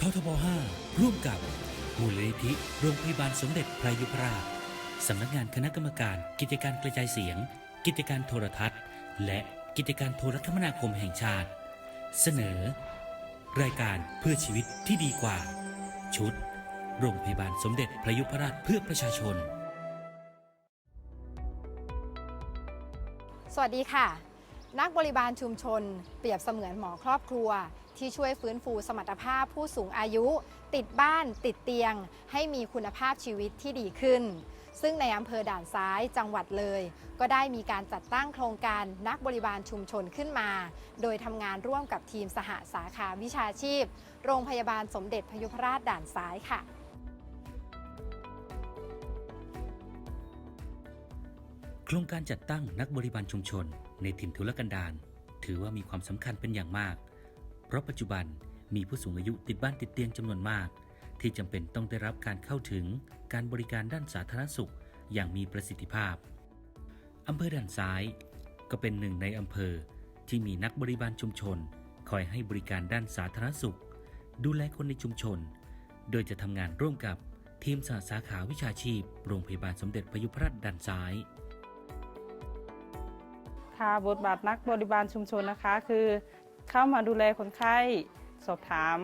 ททบ 5 ร่วมกับมูลนิธิโรงพยาบาลสมเด็จพระยุพราชสำนักงานคณะกรรมการ กิจการกระจายเสียง กิจการโทรทัศน์ และกิจการโทรคมนาคมแห่งชาติ เสนอ รายการเพื่อชีวิตที่ดีกว่า ชุด โรงพยาบาลสมเด็จพระยุพราชเพื่อประชาชน สวัสดีค่ะ นักบริบาลชุมชน เปรียบเสมือนหมอครอบครัว ที่ช่วยฟื้นฟูสมรรถภาพผู้สูงอายุ ติดบ้านติดเตียง ให้มีคุณภาพชีวิตที่ดีขึ้น ซึ่งในอำเภอด่านซ้ายจังหวัดเลย ก็ได้มีการจัดตั้งโครงการนักบริบาลชุมชนขึ้นมา โดยทำงานร่วมกับทีมสหสาขาวิชาชีพ โรงพยาบาลสมเด็จพยุพราชด่านซ้ายค่ะโครงการจัดตั้งนักบริบาลชุมชน ในถิ่นทุรกันดารถือว่ามีความสำคัญเป็นอย่างมาก เพราะปัจจุบันมีผู้สูงอายุติดบ้านติดเตียงจำนวนมาก ที่จำเป็นต้องได้รับการเข้าถึงการบริการด้านสาธารณสุขอย่างมีประสิทธิภาพอำเภอด่านซ้าย ก็เป็นหนึ่งในอำเภอที่มีนักบริบาลชุมชน คอยให้บริการด้านสาธารณสุข ดูแลคนในชุมชน โดยจะทำงานร่วมกับทีมสาสาขาวิชาชีพ โรงพยาบาลสมเด็จพยุพราชด่านซ้าย บทบาทนักบริบาลชุมชนนะคะ คือเข้ามาดูแลคนไข้ สอบถาม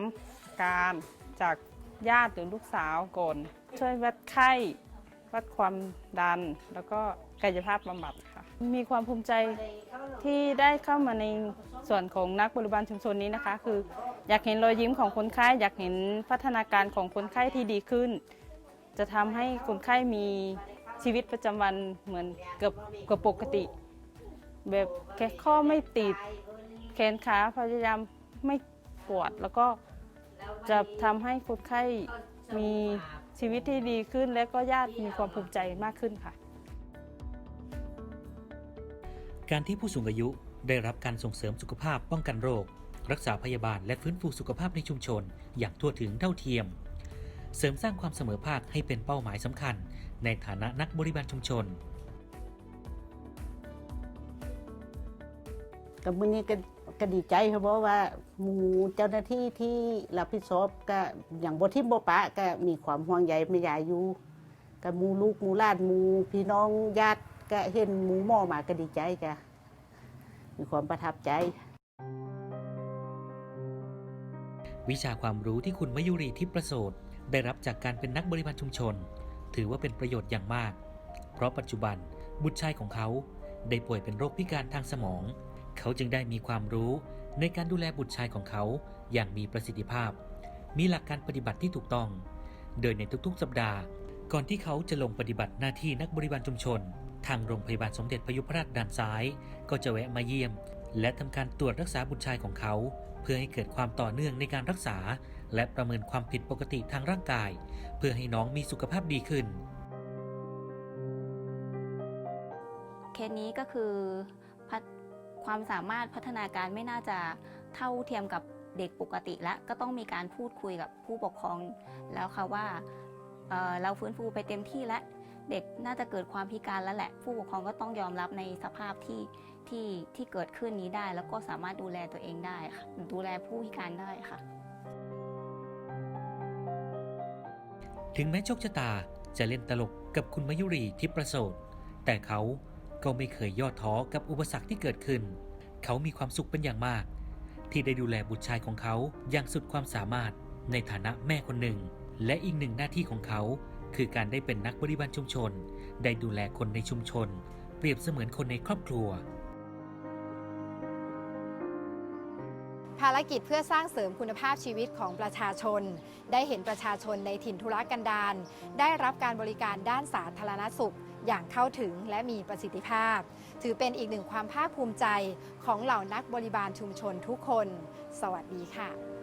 การจากญาติหรือลูกสาวก่อนช่วยวัดไข้ วัดความดัน แล้วก็กายภาพบำบัดค่ะ มีความภูมิใจที่ได้เข้ามาในส่วนของนักบริบาลชุมชนนี้นะคะ คืออยากเห็นรอยยิ้มของคนไข้ อยากเห็นพัฒนาการของคนไข้ที่ดีขึ้น จะทำให้คนไข้มีชีวิตประจำวันเหมือนเกือบเกือบปกติ แบบแขนข้อไม่ติด แขนขาพยายามไม่ปวด แล้วก็จะทำให้คนไข้มีชีวิตที่ดีขึ้น และก็ญาติมีความภูมิใจมากขึ้นค่ะ การที่ผู้สูงอายุได้รับการส่งเสริมสุขภาพป้องกันโรค รักษาพยาบาลและฟื้นฟูสุขภาพในชุมชน อย่างทั่วถึงเท่าเทียม เสริมสร้างความเสมอภาคให้เป็นเป้าหมายสำคัญ ในฐานะนักบริบาลชุมชน กับมื้อนี้ก็ก็ดีใจครับเพราะว่าหมู่เจ้าหน้าที่ที่รับผิดชอบก็อย่างบ่ทิมบ่ปะก็มีความห่วงใยแม่ยายอยู่กับหมู่ลูกหมู่หลานหมู่พี่น้องญาติก็เห็นหมู่หมอมาก็ดีใจจ้ะมีความประทับใจ วิชาความรู้ที่คุณมยุรีทิพย์ประโสดได้รับจากการเป็นนักบริบาลชุมชน ถือว่าเป็นประโยชน์อย่างมาก เพราะปัจจุบันบุตรชายของเขาได้ป่วยเป็นโรคพิการทางสมอง เขาจึงได้มีความรู้ในการดูแลบุตรชายของเขาอย่างมีประสิทธิภาพ มีหลักการปฏิบัติที่ถูกต้อง โดยในทุกๆ สัปดาห์ ก่อนที่เขาจะลงปฏิบัติหน้าที่นักบริบาลชุมชน ทางโรงพยาบาลสมเด็จพยุพราชด่านซ้าย ก็จะแวะมาเยี่ยม และทำการตรวจรักษาบุตรชายของเขา เพื่อให้เกิดความต่อเนื่องในการรักษา และประเมินความผิดปกติทางร่างกาย เพื่อให้น้องมีสุขภาพดีขึ้นเคสนี้ก็คือพัฒ ความสามารถพัฒนาการไม่น่าจะเท่าเทียมกับเด็กปกติและก็ต้องมีการพูดคุยกับผู้ปกครองแล้วค่ะว่าเเราฟื้นฟูไปเต็มที่แล้วเด็กน่าจะเกิดความพิการแล้วแหละ ผู้ปกครองก็ต้องยอมรับในสภาพที่ที่ที่เกิดขึ้นนี้ได้ แล้วก็สามารถดูแลตัวเองได้ค่ะดูแลผู้พิการได้ค่ะ ถึงแม้โชคชะตาจะเล่นตลกกับคุณมยุรีทิพย์ประโสดแต่เขา ก็ไม่เคยย่อท้อกับอุปสรรคที่เกิดขึ้น เขามีความสุขเป็นอย่างมาก ที่ได้ดูแลบุตรชายของเขาอย่างสุดความสามารถในฐานะแม่คนหนึ่ง และอีกหนึ่งหน้าที่ของเขา คือการได้เป็นนักบริบาลชุมชน ได้ดูแลคนในชุมชน เปรียบเสมือนคนในครอบครัว ภารกิจเพื่อสร้างเสริมคุณภาพชีวิตของประชาชน ได้เห็นประชาชนในถิ่นธุรกันดารได้รับการบริการด้านสาธารณสุข อย่างเข้าถึงและมีประสิทธิภาพ ถือเป็นอีกหนึ่งความภาคภูมิใจของเหล่านักบริบาลชุมชนทุกคน สวัสดีค่ะ